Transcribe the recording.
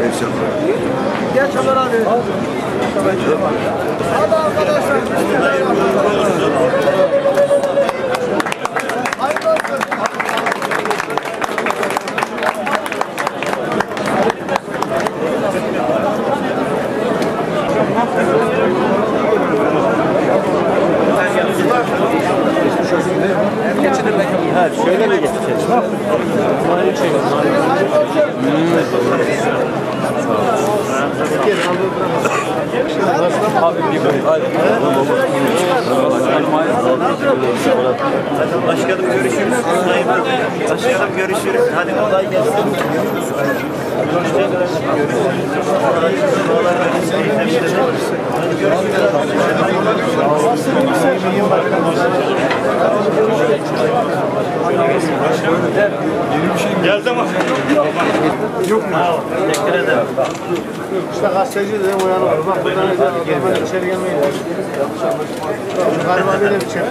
Neyse. Geç Ömer abi. Hadi arkadaşlar. Hayırlı olsun. Şöyle mi geçeceğiz? Abi bölüm. Hadi. Başkanım görüşürüz. Başkanım görüşürüz. Hadi kolay gelsin. İşte gazeteci dedim uyanır. Bak buradan adamlar içeri gelmeyin. Galiba böyle bir şey.